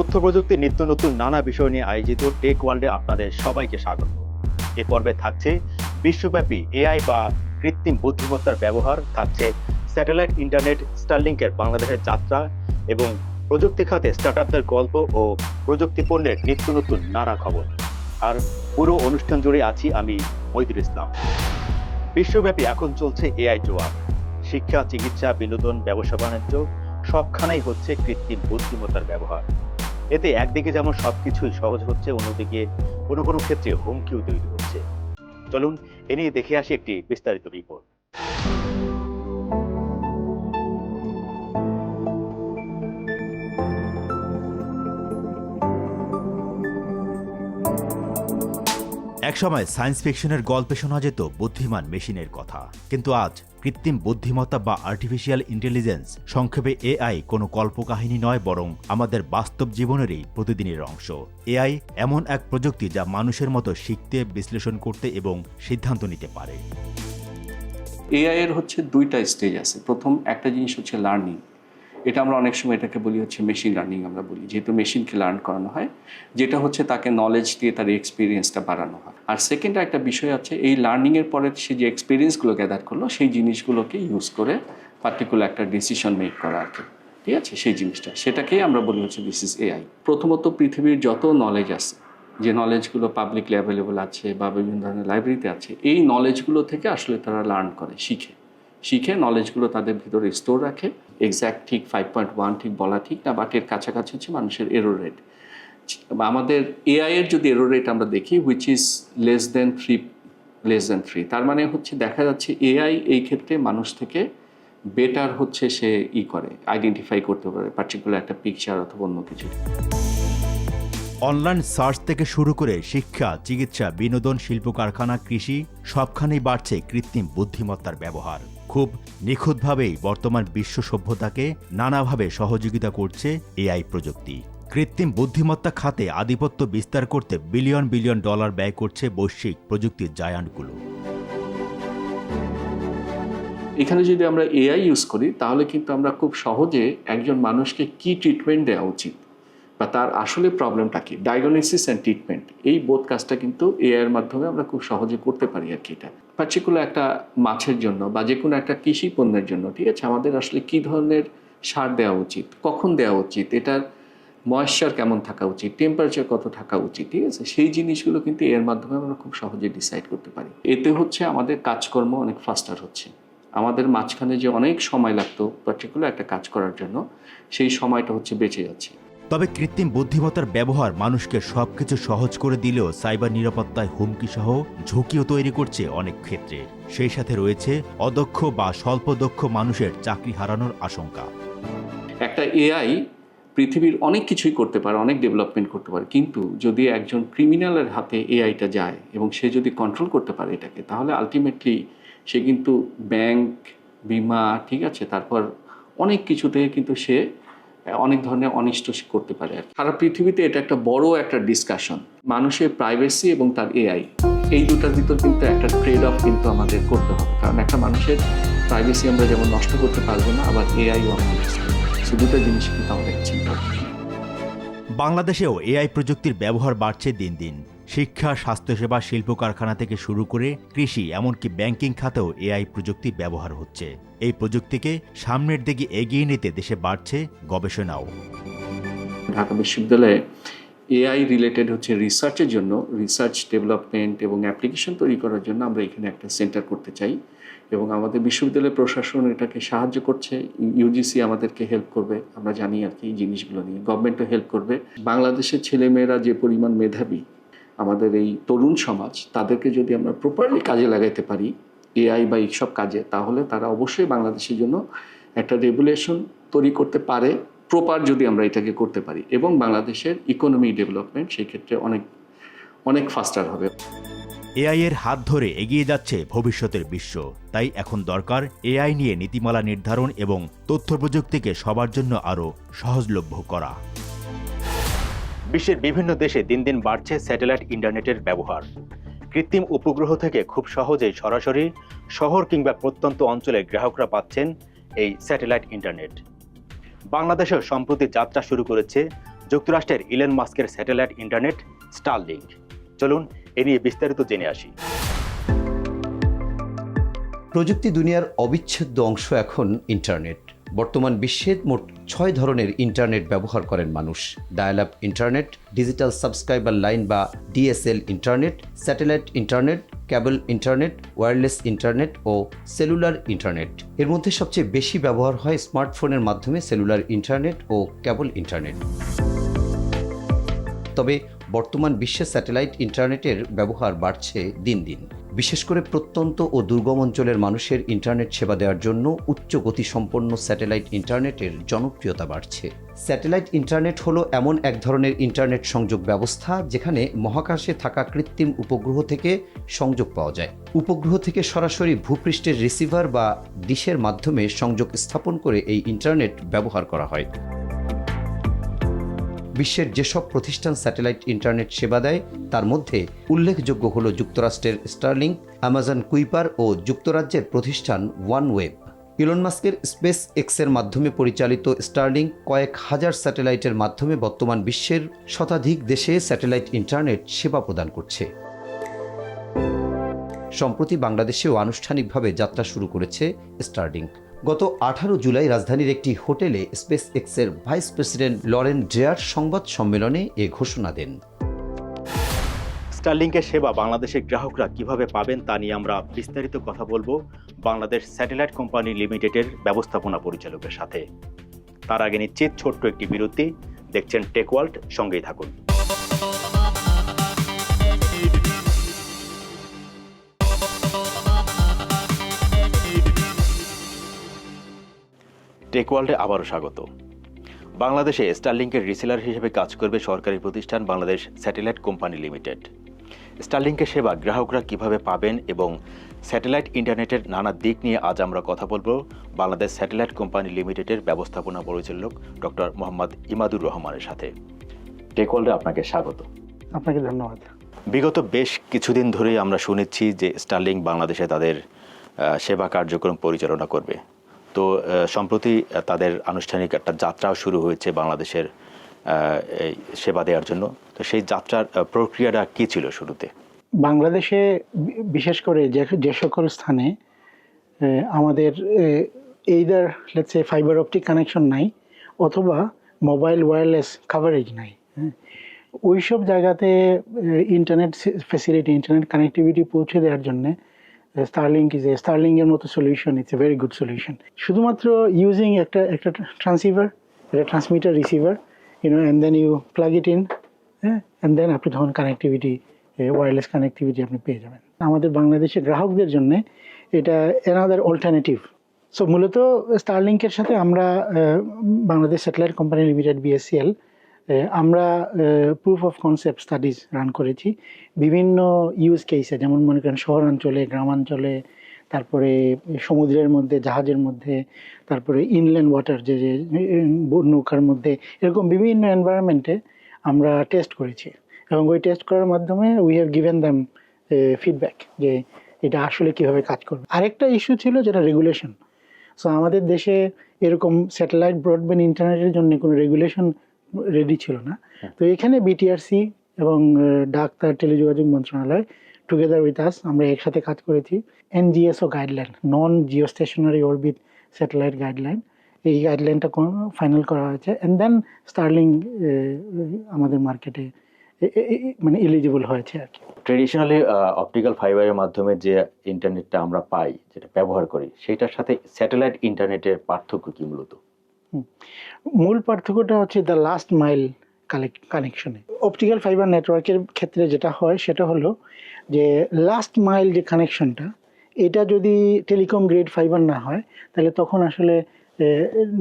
তথ্য প্রযুক্তির নিত্য নতুন নানা বিষয় নিয়ে আয়োজিত টেক ওয়ার্ল্ডে আপনাদের সবাইকে স্বাগত। এ পর্বে থাকছে বিশ্বব্যাপী এআই বা কৃত্রিম বুদ্ধিমত্তার ব্যবহার, থাকছে স্যাটেলাইট ইন্টারনেট স্টারলিংকের বাংলাদেশের যাত্রা এবং প্রযুক্তি খাতে স্টার্টআপদের গল্প ও প্রযুক্তি পণ্যের নিত্য নতুন নানা খবর। আর পুরো অনুষ্ঠান জুড়ে আছি আমি মহিদুল ইসলাম। বিশ্বব্যাপী এখন চলছে এআই জোয়ার। শিক্ষা, চিকিৎসা, বিনোদন ব্যবসা বাণিজ্য সবখানেই হচ্ছে কৃত্রিম বুদ্ধিমত্তার ব্যবহার। এতে একদিকে যেমন সব কিছুই সহজ হচ্ছে, অন্যদিকে কোনো কোনো ক্ষেত্রে হুমকিও তৈরি হচ্ছে। চলুন, এ নিয়ে দেখে আসি একটি বিস্তারিত রিপোর্ট একসময় সায়েন্স ফিকশনের গল্পে শোনা যেত বুদ্ধিমান মেশিনের কথা। কিন্তু আজ কৃত্রিম বুদ্ধিমত্তা বা আর্টিফিশিয়াল ইন্টেলিজেন্স সংক্ষেপে এআই কোনো কল্পকাহিনী নয়, বরং আমাদের বাস্তব জীবনেরই প্রতিদিনের অংশ। এআই এমন এক প্রযুক্তি যা মানুষের মতো শিখতে, বিশ্লেষণ করতে এবং সিদ্ধান্ত নিতে পারে। এআই এর হচ্ছে দুইটা স্টেজ আছে। প্রথম একটা জিনিস হচ্ছে লার্নিং এটা আমরা অনেক সময় এটাকে বলি হচ্ছে মেশিন লার্নিং আমরা বলি, যেহেতু মেশিনকে লার্ন করানো হয়, যেটা হচ্ছে তাকে নলেজ দিয়ে তার এক্সপিরিয়েন্সটা বাড়ানো হয়। আর সেকেন্ড একটা বিষয় আছে, এই লার্নিংয়ের পরে সে যে এক্সপিরিয়েন্সগুলো গ্যাদার করল, সেই জিনিসগুলোকে ইউজ করে পার্টিকুলার একটা ডিসিশন মেক করা আর কি। ঠিক আছে? সেই জিনিসটা। সেটাকেই আমরা বলি হচ্ছে দিস ইজ এআই প্রথমত পৃথিবীর যত নলেজ আছে, যে নলেজগুলো পাবলিকলি অ্যাভেলেবল আছে বা বিভিন্ন ধরনের লাইব্রেরিতে আছে, এই নলেজগুলো থেকে আসলে তারা লার্ন করে, শিখে। শিখে নলেজগুলো তাদের ভিতরে স্টোর রাখে। এক্স্যাক্ট ঠিক ফাইভ পয়েন্ট ওয়ান ঠিক বলা ঠিক না বাট এর কাছাকাছি হচ্ছে মানুষের এরো রেট আমাদের এআই এর যদি এরো রেট আমরা দেখি which is less than three less than three তার মানে হচ্ছে দেখা যাচ্ছে এআই এই ক্ষেত্রে মানুষ থেকে বেটার হচ্ছে সে ই করে আইডেন্টিফাই করতে পারে পার্টিকুলার একটা পিকচার অথবা অন্য কিছু। অনলাইন সার্চ থেকে শুরু করে শিক্ষা, চিকিৎসা, বিনোদন শিল্প কারখানা কৃষি, সবখানেই বাড়ছে কৃত্রিম বুদ্ধিমত্তার ব্যবহার। খুব নিখুঁতভাবেই বর্তমান বিশ্ব সভ্যতাকে নানাভাবে সহযোগিতা করছে এআই প্রযুক্তি। কৃত্রিম বুদ্ধিমত্তা খাতে আধিপত্য বিস্তার করতে বিলিয়ন বিলিয়ন ডলার ব্যয় করছে বৈশ্বিক প্রযুক্তির জায়ান্টগুলো। এখানে যদি আমরা এআই ইউজ করি, তাহলে কিন্তু আমরা খুব সহজে একজন মানুষকে কি ট্রিটমেন্ট দেওয়া উচিত? বা তার আসলে প্রবলেমটা কি? ডায়াগনোসিস অ্যান্ড ট্রিটমেন্ট এই বোধ কাজটা কিন্তু এআইয়ের মাধ্যমে আমরা খুব সহজে করতে পারি আর কি এটা। পার্টিকুলার একটা মাছের জন্য বা যে কোনো একটা কৃষি পণ্যের জন্য, ঠিক আছে? আমাদের আসলে কি ধরনের সার দেওয়া উচিত? কখন দেওয়া উচিত? এটার ময়েশ্চার কেমন থাকা উচিত? টেম্পারেচার কত থাকা উচিত? ঠিক আছে? সেই জিনিসগুলো কিন্তু এর মাধ্যমে আমরা খুব সহজে ডিসাইড করতে পারি। এতে হচ্ছে আমাদের কাজকর্ম অনেক ফাস্টার হচ্ছে। আমাদের মাঝখানে যে অনেক সময় লাগতো পার্টিকুলার একটা কাজ করার জন্য, সেই সময়টা হচ্ছে বেঁচে যাচ্ছে। তবে কৃত্রিম বুদ্ধিমত্তার ব্যবহার মানুষকে সবকিছু সহজ করে দিলেও সাইবার নিরাপত্তায় হুমকি সহ ঝুঁকিও তৈরি করছে অনেক ক্ষেত্রে। সেই সাথে রয়েছে অদক্ষ বা স্বল্প দক্ষ মানুষের চাকরি হারানোর আশঙ্কা। একটা এআই পৃথিবীর অনেক কিছুই করতে পারে, অনেক ডেভেলপমেন্ট করতে পারে, কিন্তু যদি একজন ক্রিমিনালের হাতে এআইটা যায় এবং সে যদি কন্ট্রোল করতে পারে এটাকে, তাহলে আলটিমেটলি সে কিন্তু ব্যাংক বিমা, ঠিক আছে, তারপর অনেক কিছু থেকে কিন্তু সে অনেক ধরনের অনিষ্ট করতে পারে সারা পৃথিবীতে এটা একটা বড় একটা ডিসকাশন মানুষের প্রাইভেসি এবং তার এআই এই দুটার ভিতর কিন্তু একটা ট্রেড অফ কিন্তু আমাদের করতে হবে। কারণ একটা মানুষের প্রাইভেসি আমরা যেমন নষ্ট করতে পারব না, আবার এআইও। সো দুটো জিনিস কিন্তু আমাদের চিন্তা বাংলাদেশেও এআই প্রযুক্তির ব্যবহার বাড়ছে দিন দিন। শিক্ষা, স্বাস্থ্যসেবা শিল্প কারখানা থেকে শুরু করে কৃষি, এমনকি ব্যাংকিং খাতেও এআই প্রযুক্তি ব্যবহার হচ্ছে। এই প্রযুক্তিকে সামনের দিকে এগিয়ে নিতে দেশে বাড়ছে গবেষণাও। ঢাকা বিশ্ববিদ্যালয়ে এআই রিলেটেড হচ্ছে রিসার্চের জন্য রিসার্চ ডেভেলপমেন্ট এবং অ্যাপ্লিকেশন তৈরি করার জন্য আমরা এখানে একটা সেন্টার করতে চাই এবং আমাদের বিশ্ববিদ্যালয় প্রশাসন এটাকে সাহায্য করছে ইউজিসি আমাদেরকে হেল্প করবে, আমরা জানি আর কি এই জিনিসগুলো নিয়ে। গভর্নমেন্টও হেল্প করবে। বাংলাদেশের ছেলেমেয়েরা যে পরিমাণ মেধাবী আমাদের এই তরুণ সমাজ, তাদেরকে যদি আমরা প্রপারলি কাজে লাগাইতে পারি এআই বা এইসব কাজে, তাহলে তারা অবশ্যই বাংলাদেশের জন্য একটা রেগুলেশন তৈরি করতে পারে প্রপার যদি আমরা এটাকে করতে পারি। এবং বাংলাদেশের ইকোনমি ডেভেলপমেন্ট সেই ক্ষেত্রে অনেক অনেক ফাস্টার হবে। এআই এর হাত ধরে এগিয়ে যাচ্ছে ভবিষ্যতের বিশ্ব। তাই এখন দরকার এআই নিয়ে নীতিমালা নির্ধারণ এবং তথ্য প্রযুক্তিকে সবার জন্য আরও সহজলভ্য করা। বিশ্বের বিভিন্ন দেশে দিন দিন বাড়ছে স্যাটেলাইট ইন্টারনেটের ব্যবহার। কৃত্রিম উপগ্রহ থেকে খুব সহজেই সরাসরি শহর কিংবা প্রত্যন্ত অঞ্চলের গ্রাহকরা পাচ্ছেন এই স্যাটেলাইট ইন্টারনেট। বাংলাদেশেও সম্প্রতি যাত্রা শুরু করেছে যুক্তরাষ্ট্রের ইলেন মাস্কের স্যাটেলাইট ইন্টারনেট স্টারলিংক। চলুন, এ নিয়ে বিস্তারিত জেনে আসি। প্রযুক্তি দুনিয়ার অবিচ্ছেদ্য অংশ এখন ইন্টারনেট। বর্তমান বিশ্বে মোট ছয় ধরনের ইন্টারনেট ব্যবহার করেন মানুষ। Dial up internet, digital subscriber line বা DSL internet, satellite internet, cable internet wireless internet ও সেলুলার ইন্টারনেট। এর মধ্যে সবচেয়ে বেশি ব্যবহার হয় স্মার্টফোনের মাধ্যমে সেলুলার ইন্টারনেট ও ক্যাবল ইন্টারনেট। তবে বর্তমান বিশ্বে স্যাটেলাইট ইন্টারনেটের ব্যবহার বাড়ছে দিন দিন। বিশেষ করে প্রত্যন্ত ও দুর্গম অঞ্চলের মানুষের ইন্টারনেট সেবা দেওয়ার জন্য উচ্চ গতিসম্পন্ন স্যাটেলাইট ইন্টারনেটের জনপ্রিয়তা বাড়ছে। স্যাটেলাইট ইন্টারনেট হলো এমন এক ধরনের ইন্টারনেট সংযোগ ব্যবস্থা যেখানে মহাকাশে থাকা কৃত্রিম উপগ্রহ থেকে সংযোগ পাওয়া যায়। উপগ্রহ থেকে সরাসরি ভূপৃষ্ঠের রিসিভার বা ডিশের মাধ্যমে সংযোগ স্থাপন করে এই ইন্টারনেট ব্যবহার করা হয়। বিশ্বের যেসব প্রতিষ্ঠান স্যাটেলাইট ইন্টারনেট সেবা দেয়, তার মধ্যে উল্লেখযোগ্য হল যুক্তরাষ্ট্রের স্টারলিংক, অ্যামাজন কুইপার ও যুক্তরাজ্যের প্রতিষ্ঠান ওয়ান ওয়েব ইলন মাস্কের স্পেস এক্সের মাধ্যমে পরিচালিত স্টার্লিং কয়েক হাজার স্যাটেলাইটের মাধ্যমে বর্তমান বিশ্বের শতাধিক দেশে স্যাটেলাইট ইন্টারনেট সেবা প্রদান করছে। সম্প্রতি বাংলাদেশেও আনুষ্ঠানিকভাবে যাত্রা শুরু করেছে স্টারলিংক। গত আঠারো জুলাই রাজধানীর একটি হোটেলে স্পেস এক্সের ভাইস প্রেসিডেন্ট লরেন ড্রেয়ার সংবাদ সম্মেলনে এ ঘোষণা দেন। স্টারলিংকের সেবা বাংলাদেশের গ্রাহকরা কীভাবে পাবেন তা নিয়ে আমরা বিস্তারিত কথা বলব বাংলাদেশ স্যাটেলাইট কোম্পানি লিমিটেডের ব্যবস্থাপনা পরিচালকের সাথে। তার আগে নিশ্চিত ছোট্ট একটি বিরতি, দেখছেন টেকওয়ার্ল্ড, সঙ্গেই থাকুন। টেকওয়ার্ল্ডে আবারও স্বাগত। বাংলাদেশে স্টারলিংকের রিসেলার হিসেবে কাজ করবে সরকারি প্রতিষ্ঠান বাংলাদেশ স্যাটেলাইট কোম্পানি লিমিটেড। স্টারলিংকের সেবা গ্রাহকরা কীভাবে পাবেন এবং স্যাটেলাইট ইন্টারনেটের নানা দিক নিয়ে আজ আমরা কথা বলব বাংলাদেশ স্যাটেলাইট কোম্পানি লিমিটেডের ব্যবস্থাপনা পরিচালক ডক্টর মোহাম্মদ ইমাদুর রহমানের সাথে। টেকওয়ার্ল্ডে আপনাকে স্বাগত। আপনাকে ধন্যবাদ। বিগত বেশ কিছুদিন ধরেই আমরা শুনেছি যে স্টারলিং বাংলাদেশে তাদের সেবা কার্যক্রম পরিচালনা করবে। তো সম্প্রতি তাদের আনুষ্ঠানিক একটা যাত্রাও শুরু হয়েছে বাংলাদেশের সেবা দেওয়ার জন্য। তো সেই যাত্রার প্রক্রিয়াটা কি ছিল শুরুতে? বাংলাদেশে বিশেষ করে যে যে সকল স্থানে আমাদের এইদার লেটসে ফাইবার অপটিক কানেকশন নাই অথবা মোবাইল ওয়্যারলেস কাভারেজ নাই হ্যাঁ, ওই সব জায়গাতে ইন্টারনেট ফেসিলিটি ইন্টারনেট কানেক্টিভিটি পৌঁছে দেওয়ার জন্য স্টারলিংক ইজ এ স্টারলিং মতো solution it's a very good solution শুধুমাত্র ইউজিং একটা একটা ট্রান্সিভার একটা transmitter receiver you know and then you plug it in হ্যাঁ অ্যান্ড দেন আপনি তখন কানেক্টিভিটি ওয়্যারলেস কানেক্টিভিটি আপনি পেয়ে যাবেন। আমাদের বাংলাদেশের গ্রাহকদের জন্য এটা এনাদার অল্টারনেটিভ সো মূলত স্টারলিংকের সাথে আমরা Bangladesh satellite company limited BSCL আমরা proof of concept studies run করেছি। বিভিন্ন ইউজ কেসে যেমন মনে করেন শহরাঞ্চলে, গ্রামাঞ্চলে, তারপরে সমুদ্রের মধ্যে, জাহাজের মধ্যে, তারপরে ইনল্যান্ড ওয়াটার যে যে নৌকার মধ্যে, এরকম বিভিন্ন এনভায়রনমেন্টে আমরা টেস্ট করেছি। এবং ওই টেস্ট করার মাধ্যমে we have given them feedback যে, এটা আসলে কীভাবে কাজ করবে। আরেকটা ইস্যু ছিল যেটা রেগুলেশন সো আমাদের দেশে এরকম স্যাটেলাইট ব্রডব্যান্ড ইন্টারনেটের জন্য কোনো রেগুলেশন রেডি ছিল না। তো এখানে বিটিআরসি এবং ডাক্তার ডাক টেলিযোগাযোগ মন্ত্রণালয় টুগেদার উইথ আস আমরা একসাথে কাজ করেছি। NGSO guideline non geostationary orbit satellite guideline এই গাইডলাইনটা ফাইনাল করা হয়েছে। অ্যান্ড দেন স্টার্লিং আমাদের মার্কেটে মানে এলিজিবল হয়েছে আর কি। ট্রেডিশনালি অপটিক্যাল ফাইবারের মাধ্যমে যে ইন্টারনেটটা আমরা পাই যেটা ব্যবহার করি সেটার সাথে স্যাটেলাইট ইন্টারনেটের পার্থক্য কি মূলত? মূল পার্থক্যটা হচ্ছে দ্য লাস্ট মাইল কানেকশনে অপটিক্যাল ফাইবার নেটওয়ার্কের ক্ষেত্রে যেটা হয়, সেটা হলো যে লাস্ট মাইল যে কানেকশনটা এটা যদি টেলিকম গ্রেড ফাইবার না হয়, তাহলে তখন আসলে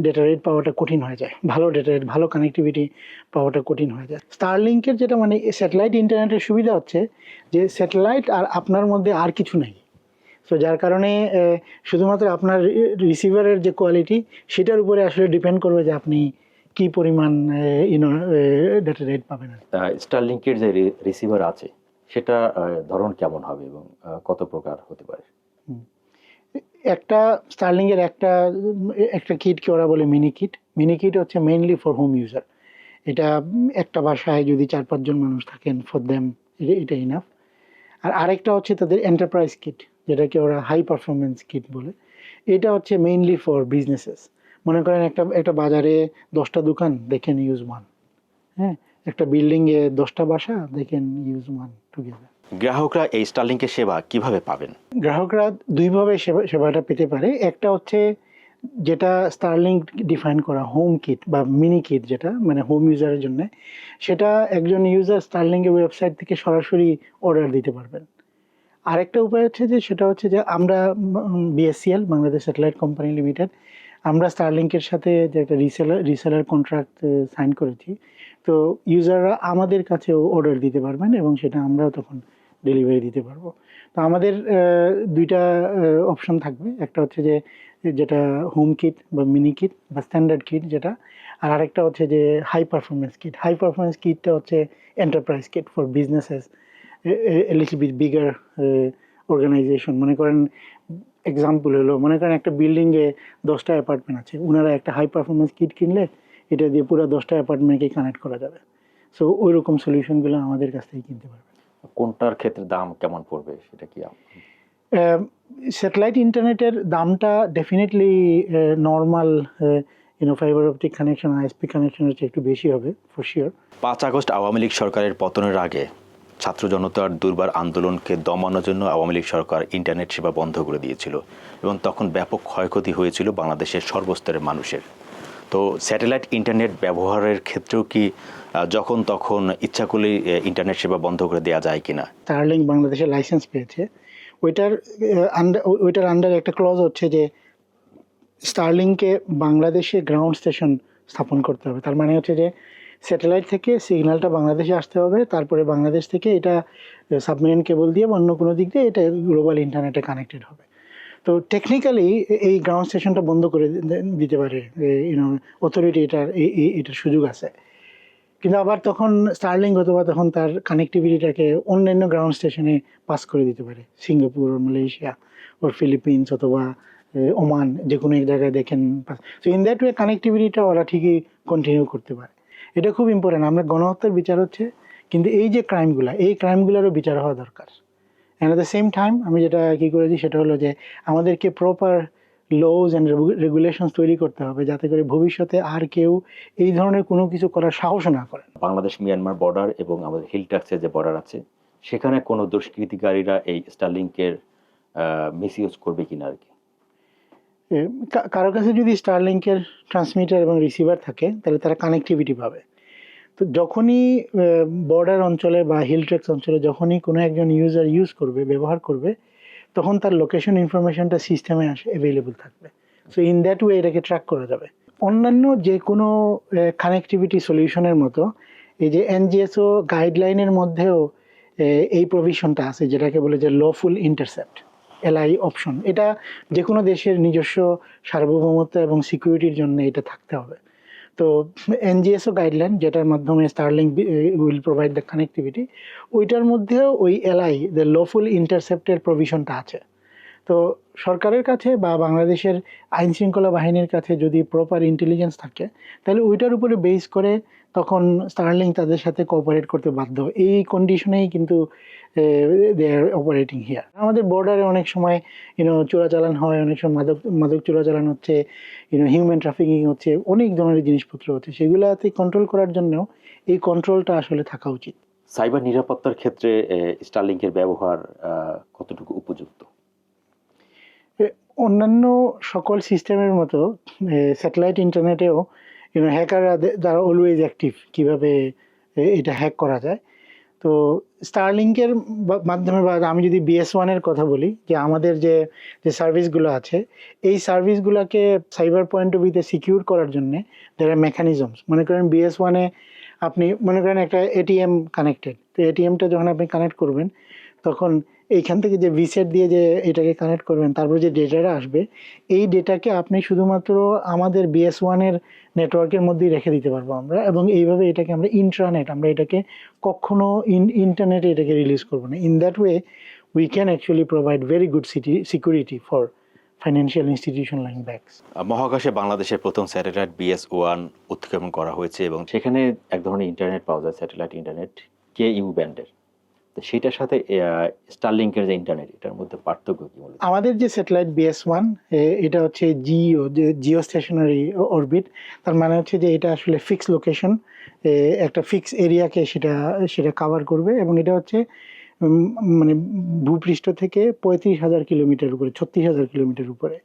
ডেটা রেট পাওয়াটা কঠিন হয়ে যায়। ভালো ডেটা রেট ভালো কানেক্টিভিটি পাওয়াটা কঠিন হয়ে যায়। স্টারলিংকের যেটা মানে স্যাটেলাইট ইন্টারনেটের সুবিধা হচ্ছে যে স্যাটেলাইট আর আপনার মধ্যে আর কিছু নাই। সো যার কারণে শুধুমাত্র আপনার রিসিভারের যে কোয়ালিটি সেটার উপরে আসলে ডিপেন্ড করবে যে আপনি কি পরিমাণ ইউনো ডেটা রেট পাবেন। স্টারলিংকের যে রিসিভার আছে সেটা ধরন কেমন হবে এবং কত প্রকার হতে পারে? একটা স্টার্লিংয়ের একটা একটা কিটকে ওরা বলে মিনি কিট মিনি কিট হচ্ছে মেইনলি ফর হোম ইউজার এটা একটা বাসায় যদি চার পাঁচজন মানুষ থাকেন ফর দ্যাম এটা ইনাফ আর আরেকটা হচ্ছে তাদের এন্টারপ্রাইজ কিট যেটাকে ওরা হাই পারফরমেন্স কিট বলে। এটা হচ্ছে মেইনলি ফর বিজনেসেস মনে করেন একটা একটা বাজারে দশটা দোকান দেখেন ইউজ ওয়ান হ্যাঁ? একটা বিল্ডিংয়ে দশটা বাসা দেখেন ইউজ ওয়ান টুগেদার গ্রাহকরা এই স্টারলিংকের সেবা কীভাবে পাবেন? গ্রাহকরা দুইভাবে সেবা সেবাটা পেতে পারে। একটা হচ্ছে যেটা স্টারলিং ডিফাইন করা হোম কিট বা মিনি কিট যেটা মানে হোম ইউজারের জন্য সেটা একজন ইউজার স্টারলিংয়ের ওয়েবসাইট থেকে সরাসরি অর্ডার দিতে পারবেন। আরেকটা উপায় হচ্ছে যে, সেটা হচ্ছে যে, আমরা BSCL Bangladesh satellite company limited আমরা স্টারলিংকের সাথে যে একটা রিসেলার রিসেলার কন্ট্রাক্ট সাইন করেছি। তো ইউজাররা আমাদের কাছেও অর্ডার দিতে পারবেন এবং সেটা আমরাও তখন ডেলিভারি দিতে পারব। তো আমাদের দুইটা অপশন থাকবে। একটা হচ্ছে যে, যেটা হোম কিট বা মিনি কিট বা স্ট্যান্ডার্ড কিট যেটা, আর আরেকটা হচ্ছে যে high performance kit high performance কিটটা হচ্ছে enterprise kit for businesses little bit bigger organisation মনে করেন এক্সাম্পল হলো মনে করেন একটা বিল্ডিংয়ে দশটা অ্যাপার্টমেন্ট আছে। ওনারা একটা হাই পারফরমেন্স কিট কিনলে এটা দিয়ে পুরো দশটা অ্যাপার্টমেন্টকে কানেক্ট করা যাবে। সো ওই রকম সলিউশনগুলো আমাদের কাছ থেকে কিনতে পারবে কোনটার ক্ষেত্রে দাম কেমন পড়বে? সেটা কি স্যাটেলাইট ইন্টারনেটের দামটা definitely normal you know fibre optic connection ISP কানেকশনের চেয়ে একটু বেশি হবে ফর শিওর পাঁচ আগস্ট আওয়ামী লীগ সরকারের পতনের আগে ছাত্র জনতার দুর্বার আন্দোলনকে দমানোর জন্য আওয়ামী লীগ সরকার ইন্টারনেট সেবা বন্ধ করে দিয়েছিল এবং তখন ব্যাপক ক্ষয়ক্ষতি হয়েছিল বাংলাদেশের সর্বস্তরের মানুষের। তো স্যাটেলাইট ইন্টারনেট ব্যবহারের ক্ষেত্রেও কি যখন তখন ইচ্ছা করলেই ইন্টারনেট সেবা বন্ধ করে দেওয়া যায় কিনা? স্টারলিং বাংলাদেশে লাইসেন্স পেয়েছে। ওইটার আন্ডার ওইটার আন্ডার একটা ক্লজ হচ্ছে যে স্টারলিংকে বাংলাদেশে গ্রাউন্ড স্টেশন স্থাপন করতে হবে। তার মানে হচ্ছে যে স্যাটেলাইট থেকে সিগন্যালটা বাংলাদেশে আসতে হবে, তারপরে বাংলাদেশ থেকে এটা সাবমেরিন কেবল দিয়ে বা অন্য কোনো দিক দিয়ে এটা গ্লোবাল ইন্টারনেটে কানেক্টেড হবে। তো টেকনিক্যালি এই গ্রাউন্ড স্টেশনটা বন্ধ করে দিতে পারে ইউনো অথরিটি এটার এটার সুযোগ আছে। কিন্তু আবার তখন স্টারলিং অথবা তখন তার কানেক্টিভিটিটাকে অন্যান্য গ্রাউন্ড স্টেশনে পাস করে দিতে পারে। সিঙ্গাপুর, মালয়েশিয়া ওর ফিলিপিন্স অথবা ওমান যে কোনো এক জায়গায় দেখেন সো ইন দ্যাট ওয়ে কানেক্টিভিটিটা ওরা ঠিকই কন্টিনিউ করতে পারে। এটা খুব ইম্পর্টেন্ট আমরা গণহত্যার বিচার হচ্ছে, কিন্তু এই যে ক্রাইমগুলো এই ক্রাইমগুলোরও বিচার হওয়া দরকার। And at the same time আমি যেটা কী করেছি সেটা হলো যে, আমাদেরকে প্রপার লজ অ্যান্ড রেগুলেশনস তৈরি করতে হবে যাতে করে ভবিষ্যতে আর কেউ এই ধরনের কোনো কিছু করার সাহস না করে। বাংলাদেশ মিয়ানমার বর্ডার এবং আমাদের হিল ট্যাক্সের যে বর্ডার আছে, সেখানে কোনো দুষ্কৃতিকারীরা এই স্টারলিংকের মিস ইউজ করবে কিনা আর কি। কারও কাছে যদি স্টারলিংকের ট্রান্সমিটার এবং রিসিভার থাকে, তাহলে তারা কানেক্টিভিটি পাবে। তো যখনই বর্ডার অঞ্চলে বা হিল ট্রেক্স অঞ্চলে যখনই কোনো একজন ইউজার ইউজ করবে, ব্যবহার করবে, তখন তার লোকেশন ইনফরমেশনটা সিস্টেমে আসে অ্যাভেলেবল থাকবে। সো ইন দ্যাট ওয়ে এটাকে ট্র্যাক করা যাবে। অন্যান্য যে কোনো কানেক্টিভিটি সলিউশনের মতো, এই যে এনজিএসও গাইডলাইনের মধ্যেও এই প্রভিশনটা আছে, যেটাকে বলে যে লফুল ইন্টারসেপ্ট এলআই অপশন এটা যে কোনো দেশের নিজস্ব সার্বভৌমত্ব এবং সিকিউরিটির জন্য এটা থাকতে হবে। তো এনজিএসও গাইডলাইন যেটার মাধ্যমে Starlink will provide the connectivity ওইটার মধ্যেও ওই এলআই দ্য লফুল ইন্টারসেপ্টের প্রভিশনটা আছে। তো সরকারের কাছে বা বাংলাদেশের আইন শৃঙ্খলা বাহিনীর কাছে যদি প্রপার ইন্টেলিজেন্স থাকে, তাহলে ওইটার উপরে বেস করে তখন স্টারলিং তাদের সাথে কোঅপারেট করতে বাধ্য। এই কন্ডিশনেই কিন্তু দে আর অপারেটিং হিয়ার আমাদের বর্ডারে অনেক সময় ইউনো চোরাচালান হয়, অনেক সময় মাদক মাদক চোরাচালান হচ্ছে ইউনো হিউম্যান ট্রাফিকিং হচ্ছে, অনেক ধরনের জিনিসপত্র হচ্ছে। সেগুলাতে কন্ট্রোল করার জন্য এই কন্ট্রোলটা আসলে থাকা উচিত। সাইবার নিরাপত্তার ক্ষেত্রে স্টারলিংকের ব্যবহার কতটুকু উপযুক্ত? অন্যান্য সকল সিস্টেমের মতো স্যাটেলাইট ইন্টারনেটেও ইউনো হ্যাকাররা যারা অলওয়েজ অ্যাক্টিভ কীভাবে এটা হ্যাক করা যায়। তো স্টারলিংকের মাধ্যমে বা, আমি যদি বিএস ওয়ানের কথা বলি, যে আমাদের যে যে সার্ভিসগুলো আছে, এই সার্ভিসগুলোকে সাইবার পয়েন্ট অফ ভিউতে সিকিউর করার জন্য যারা মেকানিজমস মনে করেন বিএস ওয়ানে আপনি, মনে করেন একটা এটিএম কানেক্টেড তো এটিএমটা যখন আপনি কানেক্ট করবেন, তখন এইখান থেকে যে ভিসেট দিয়ে যে এটাকে কানেক্ট করবেন, তারপর যে ডেটাটা আসবে, এই ডেটাকে আপনি শুধুমাত্র আমাদের বিএস ওয়ানের নেটওয়ার্কের মধ্যেই রেখে দিতে পারব আমরা। এবং এইভাবে এটাকে আমরা ইন্ট্রানেট আমরা এটাকে কখনো ইন ইন্টারনেটে এটাকে রিলিজ করব না। In that way we can actually provide very good city security for financial institution line banks মহাকাশে বাংলাদেশের প্রথম স্যাটেলাইট বিএস ওয়ান উৎক্ষেপণ করা হয়েছে এবং সেখানে এক ধরনের ইন্টারনেট পাওয়া যায়, স্যাটেলাইট ইন্টারনেট কে ইউ ব্যান্ডের সেটার সাথে স্টারলিংকের যে ইন্টারনেট এটার মধ্যে পার্থক্য কি মূলত আমাদের যে স্যাটেলাইট বিএস ওয়ান এটা হচ্ছে জিও জিও স্টেশনারি অরবিট তার মানে হচ্ছে যে এটা আসলে ফিক্স লোকেশন একটা ফিক্স এরিয়াকে সেটা সেটা কাভার করবে এবং এটা হচ্ছে মানে ভূপৃষ্ঠ থেকে পঁয়ত্রিশ হাজার কিলোমিটার উপরে, ছত্রিশ হাজার কিলোমিটার উপরে।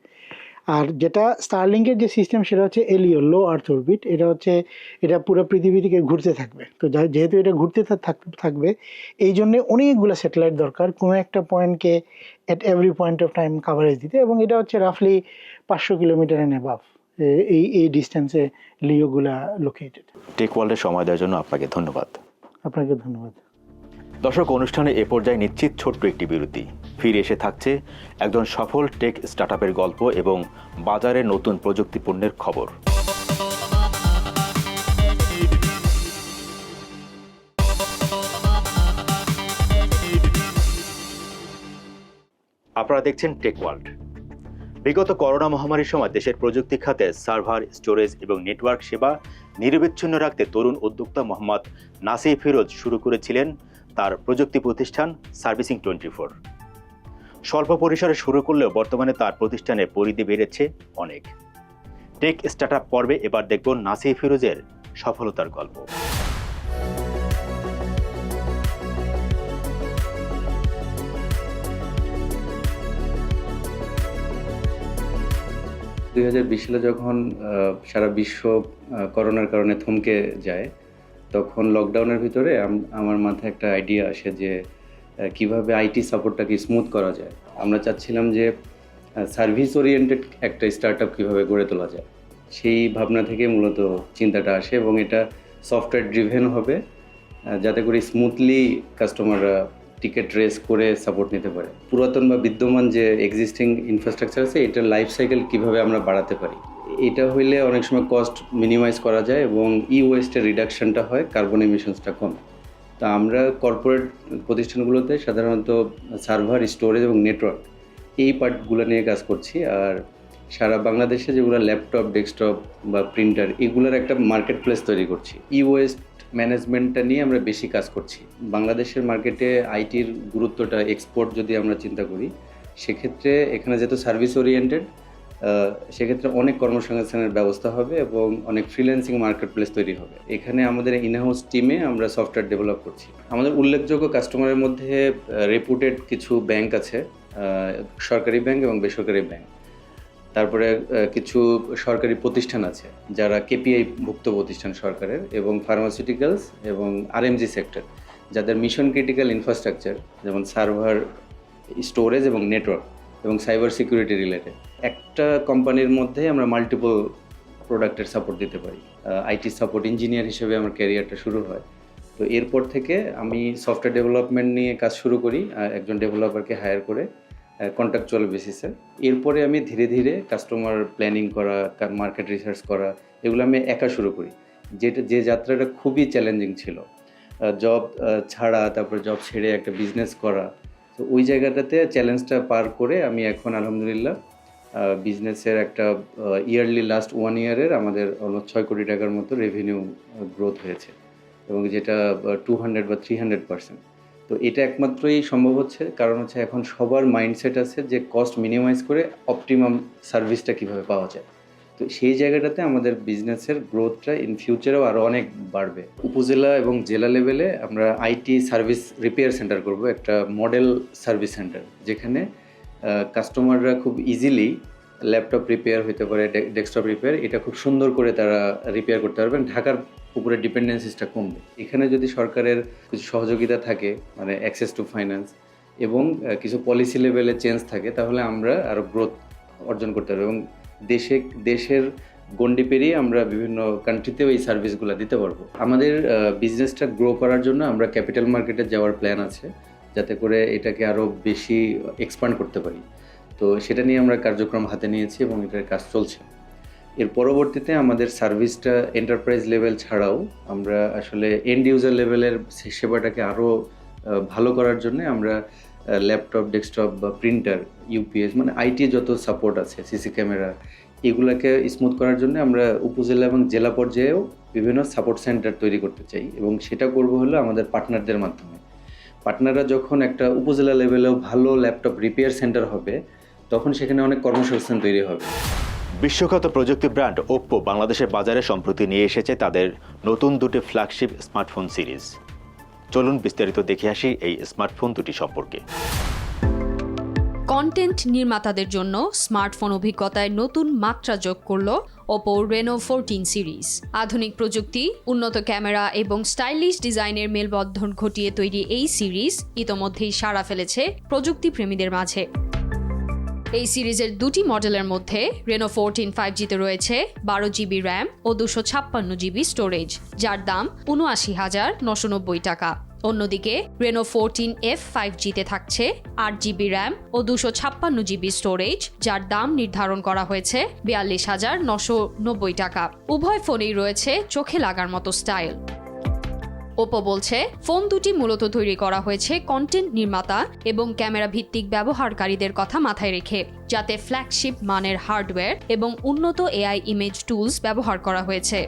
আর যেটা স্টারলিংকের যে সিস্টেম সেটা হচ্ছে এলিও লো আর্থ অরবিট এটা হচ্ছে এটা পুরো পৃথিবী থেকে ঘুরতে থাকবে। তো যেহেতু এটা ঘুরতে থাক- থাকবে এই জন্যে অনেকগুলো স্যাটেলাইট দরকার কোনো একটা পয়েন্টকে at every point of time coverage দিতে এবং এটা হচ্ছে রাফলি পাঁচশো কিলোমিটার এন অ্যাবাভ এই এই ডিস্টেন্সে লিওগুলা লোকেটেড টেক ওয়ার্ল্ডের সময় দেওয়ার জন্য আপনাকে ধন্যবাদ। আপনাকে ধন্যবাদ। দর্শক, অনুষ্ঠানে এ পর্যায়ে নিশ্চিত ছোট্ট একটি বিরতি। ফিরে এসে থাকছে একজন সফল টেক স্টার্টআপের গল্প এবং বাজারে নতুন প্রযুক্তি পণ্যের খবর। আপনারা দেখছেন টেক ওয়ার্ল্ড বিগত করোনা মহামারীর সময় দেশের প্রযুক্তি খাতে সার্ভার, স্টোরেজ এবং নেটওয়ার্ক সেবা নিরবিচ্ছিন্ন রাখতে তরুণ উদ্যোক্তা মোহাম্মদ নাসির ফিরোজ শুরু করেছিলেন তার প্রযুক্তি প্রতিষ্ঠান সার্ভিসিং টোয়েন্টি ফোর স্বল্প পরিসরে শুরু করলেও বর্তমানে তার প্রতিষ্ঠানের পরিধি বেড়েছে অনেক। টেক স্টার্ট আপ পর্বে এবার দেখব নাসি ফিরোজের সফলতার গল্প। দুই হাজার বিশ সালে যখন সারা বিশ্ব করোনার কারণে থমকে যায় তখন লকডাউনের ভিতরে আমার মাথায় একটা আইডিয়া আসে যে কীভাবে আইটি সাপোর্টটাকে স্মুথ করা যায়। আমরা চাচ্ছিলাম যে সার্ভিস ওরিয়েন্টেড একটা স্টার্ট আপ কীভাবে গড়ে তোলা যায়। সেই ভাবনা থেকে মূলত চিন্তাটা আসে এবং এটা সফটওয়্যার ড্রিভেন হবে যাতে করে স্মুথলি কাস্টমাররা টিকিট রেস করে সাপোর্ট নিতে পারে। পুরাতন বা বিদ্যমান যে এক্সিস্টিং ইনফ্রাস্ট্রাকচার আছে, এটার লাইফ সাইকেল কীভাবে আমরা বাড়াতে পারি। এটা হইলে অনেক সময় কস্ট মিনিমাইজ করা যায় এবং ই ওয়েস্টের রিডাকশনটা হয় কার্বন এমিশনসটা কমে। তা আমরা কর্পোরেট প্রতিষ্ঠানগুলোতে সাধারণত সার্ভার স্টোরেজ এবং নেটওয়ার্ক এই পার্টগুলো নিয়ে কাজ করছি। আর সারা বাংলাদেশে যেগুলো ল্যাপটপ ডেস্কটপ বা প্রিন্টার এগুলোর একটা মার্কেট প্লেস তৈরি করছি। ই ওয়েস্ট ম্যানেজমেন্টটা নিয়ে আমরা বেশি কাজ করছি। বাংলাদেশের মার্কেটে আইটির গুরুত্বটা এক্সপোর্ট যদি আমরা চিন্তা করি, সেক্ষেত্রে এখানে যেহেতু সার্ভিস ওরিয়েন্টেড সেক্ষেত্রে অনেক কর্মসংস্থানের ব্যবস্থা হবে এবং অনেক ফ্রিল্যান্সিং মার্কেট প্লেস তৈরি হবে। এখানে আমাদের ইনহাউস টিমে আমরা সফটওয়্যার ডেভেলপ করছি। আমাদের উল্লেখযোগ্য কাস্টমারের মধ্যে রেপুটেড কিছু ব্যাংক আছে সরকারি ব্যাংক এবং বেসরকারি ব্যাংক তারপরে কিছু সরকারি প্রতিষ্ঠান আছে, যারা কেপিআই ভুক্ত প্রতিষ্ঠান সরকারের এবং ফার্মাসিউটিক্যালস এবং আরএমজি সেক্টর যাদের মিশন ক্রিটিক্যাল ইনফ্রাস্ট্রাকচার যেমন সার্ভার স্টোরেজ এবং নেটওয়ার্ক এবং সাইবার সিকিউরিটি রিলেটেড একটা কোম্পানির মধ্যে আমরা মাল্টিপল প্রোডাক্টের সাপোর্ট দিতে পারি। আইটি সাপোর্ট ইঞ্জিনিয়ার হিসেবে আমার ক্যারিয়ারটা শুরু হয়। তো এরপর থেকে আমি সফটওয়্যার ডেভেলপমেন্ট নিয়ে কাজ শুরু করি একজন ডেভেলপারকে হায়ার করে কন্ট্রাকচুয়াল বেসিসে এরপরে আমি ধীরে ধীরে কাস্টমার প্ল্যানিং করা মার্কেট রিসার্চ করা, এগুলো আমি একা শুরু করি। যেটা, যে যাত্রাটা খুবই চ্যালেঞ্জিং ছিল। জব ছাড়া, তারপরে জব ছেড়ে একটা বিজনেস করা। তো ওই জায়গাটাতে চ্যালেঞ্জটা পার করে আমি এখন আলহামদুলিল্লাহ বিজনেসের একটা ইয়ারলি লাস্ট ওয়ান ইয়ারের আমাদের অলমোস্ট ছয় কোটি টাকার মতো রেভিনিউ গ্রোথ হয়েছে। এবং যেটা টু হান্ড্রেড বা থ্রি হান্ড্রেড পার্সেন্ট তো এটা একমাত্রই সম্ভব হচ্ছে। কারণ হচ্ছে এখন সবার মাইন্ডসেট আছে যে কস্ট মিনিমাইজ করে অপটিমাম সার্ভিসটা কীভাবে পাওয়া যায়। তো সেই জায়গাটাতে আমাদের বিজনেসের গ্রোথটা ইন ফিউচারেও আরও অনেক বাড়বে। উপজেলা এবং জেলা লেভেলে আমরা আইটি সার্ভিস রিপেয়ার সেন্টার করব, একটা মডেল সার্ভিস সেন্টার যেখানে কাস্টমাররা খুব ইজিলি ল্যাপটপ রিপেয়ার হতে পারে ডেস্কটপ রিপেয়ার এটা খুব সুন্দর করে তারা রিপেয়ার করতে পারবেন। ঢাকার উপরে ডিপেন্ডেন্সিসটা কমবে। এখানে যদি সরকারের কিছু সহযোগিতা থাকে মানে অ্যাক্সেস টু ফাইন্যান্স এবং কিছু পলিসি লেভেলে চেঞ্জ থাকে, তাহলে আমরা আরও গ্রোথ অর্জন করতে পারব এবং দেশে, দেশের গণ্ডি পেরিয়ে আমরা বিভিন্ন কান্ট্রিতেও এই সার্ভিসগুলো দিতে পারব। আমাদের বিজনেসটা গ্রো করার জন্য আমরা ক্যাপিটাল মার্কেটে যাওয়ার প্ল্যান আছে। যাতে করে এটাকে আরও বেশি এক্সপান্ড করতে পারি। তো সেটা নিয়ে আমরা কার্যক্রম হাতে নিয়েছি এবং এটার কাজ চলছে। এর পরবর্তীতে আমাদের সার্ভিসটা এন্টারপ্রাইজ লেভেল ছাড়াও আমরা আসলে এন্ড ইউজার লেভেলের সেবাটাকে আরও ভালো করার জন্য আমরা ল্যাপটপ ডেস্কটপ বা প্রিন্টার ইউপিএস মানে আইটি যত সাপোর্ট আছে সিসি ক্যামেরা এগুলাকে স্মুথ করার জন্য আমরা উপজেলা এবং জেলা পর্যায়েও বিভিন্ন সাপোর্ট সেন্টার তৈরি করতে চাই এবং সেটা করব হলো আমাদের পার্টনারদের মাধ্যমে। পার্টনাররা যখন একটা উপজেলা লেভেলেও ভালো ল্যাপটপ রিপেয়ার সেন্টার হবে, তখন সেখানে অনেক কর্মসংস্থান তৈরি হবে। বিশ্বখ্যাত প্রযুক্তি ব্র্যান্ড ওপ্পো বাংলাদেশের বাজারে সম্প্রতি নিয়ে এসেছে তাদের নতুন দুটি ফ্ল্যাগশিপ স্মার্টফোন সিরিজ চলুন বিস্তারিত দেখে আসি এই স্মার্টফোন দুটি সম্পর্কে। কন্টেন্ট নির্মাতাদের জন্য স্মার্টফোন অভিজ্ঞতায় নতুন মাত্রা যোগ করল ওপো রেনো ফোরটিন সিরিজ আধুনিক প্রযুক্তি, উন্নত ক্যামেরা এবং স্টাইলিশ ডিজাইনের মেলবন্ধন ঘটিয়ে তৈরি এই সিরিজ ইতোমধ্যেই সাড়া ফেলেছে প্রযুক্তি প্রেমীদের মাঝে। এই সিরিজের দুটি মডেলের মধ্যে রেনো ফোরটিন ফাইভ জিতে রয়েছে বারো জিবি র্যাম ও দুশো ছাপ্পান্ন জিবি স্টোরেজ যার দাম উনআশি হাজার নশো নব্বই টাকা। অন্যদিকে রেনো ফোরটিন এফ ফাইভ জিতে থাকছে আট জিবি র্যাম ও দুশো ছাপ্পান্ন জিবি স্টোরেজ যার দাম নির্ধারণ করা হয়েছে বিয়াল্লিশ হাজার নশো নব্বই টাকা। উভয় ফোনেই রয়েছে চোখে লাগার মতো স্টাইল ওপো বলছে, ফোন দুটি মূলত তৈরি করা হয়েছে কন্টেন্ট নির্মাতা এবং ক্যামেরা ভিত্তিক ব্যবহারকারীদের কথা মাথায় রেখে, যাতে ফ্ল্যাগশিপ মানের হার্ডওয়্যার এবং উন্নত এআই ইমেজ টুলস ব্যবহার করা হয়েছে।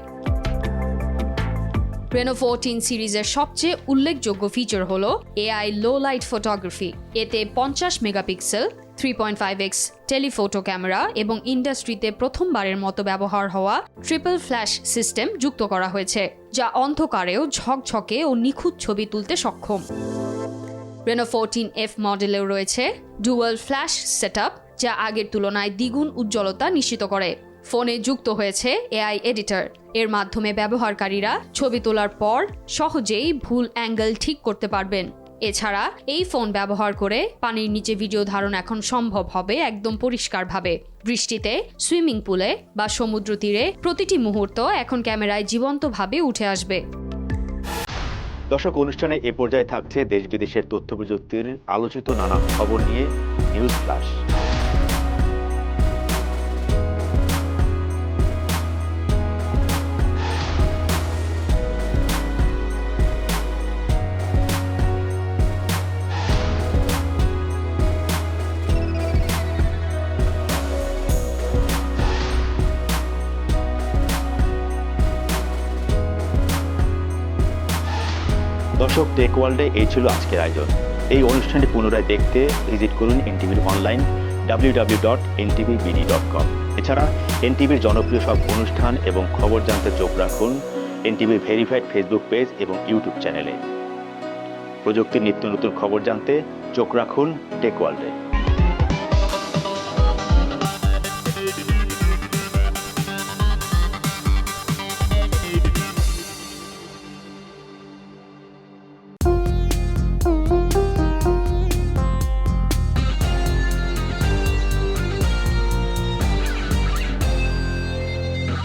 রেনো ফোরটিন সিরিজের সবচেয়ে উল্লেখযোগ্য ফিচার হল এআই লো লাইট ফটোগ্রাফি এতে পঞ্চাশ megapixel three point five x telephoto camera এবং ইন্ডাস্ট্রিতে প্রথমবারের মতো ব্যবহার হওয়া ট্রিপল ফ্ল্যাশ সিস্টেম যুক্ত করা হয়েছে, যা অন্ধকারেও ঝকঝকে ও নিখুঁত ছবি তুলতে সক্ষম। রেনো ফোরটিন এফ মডেলেও রয়েছে ডুয়াল ফ্ল্যাশ সেটআপ যা আগের তুলনায় দ্বিগুণ উজ্জ্বলতা নিশ্চিত করে। ফোনে যুক্ত হয়েছে এআই এডিটর। এর মাধ্যমে ব্যবহারকারীরা ছবি তোলার পর সহজেই ভুল অ্যাঙ্গেল ঠিক করতে পারবেন। এছাড়া এই ফোন ব্যবহার করে পানির নিচে ভিডিও ধারণ এখন সম্ভব হবে একদম পরিষ্কারভাবে। বৃষ্টিতে, সুইমিং পুলে বা সমুদ্র তীরে প্রতিটি মুহূর্ত এখন ক্যামেরায় জীবন্তভাবে উঠে আসবে। দর্শক, অনুষ্ঠানে এ পর্যায়ে থাকছে দেশ বিদেশের তথ্য প্রযুক্তির আলোচিত নানা খবর নিয়ে নিউজ ফ্লাশ। দর্শক টেক ওয়ার্ল্ডে এই ছিল আজকের আয়োজন। এই অনুষ্ঠানটি পুনরায় দেখতে ভিজিট করুন এনটিভির online W W dot NTV BD dot com এছাড়া এনটিভির জনপ্রিয় সব অনুষ্ঠান এবং খবর জানতে চোখ রাখুন এনটিভির ভেরিফাইড ফেসবুক পেজ এবং ইউটিউব চ্যানেলে প্রযুক্তির নিত্য নতুন খবর জানতে চোখ রাখুন টেক ওয়ার্ল্ডে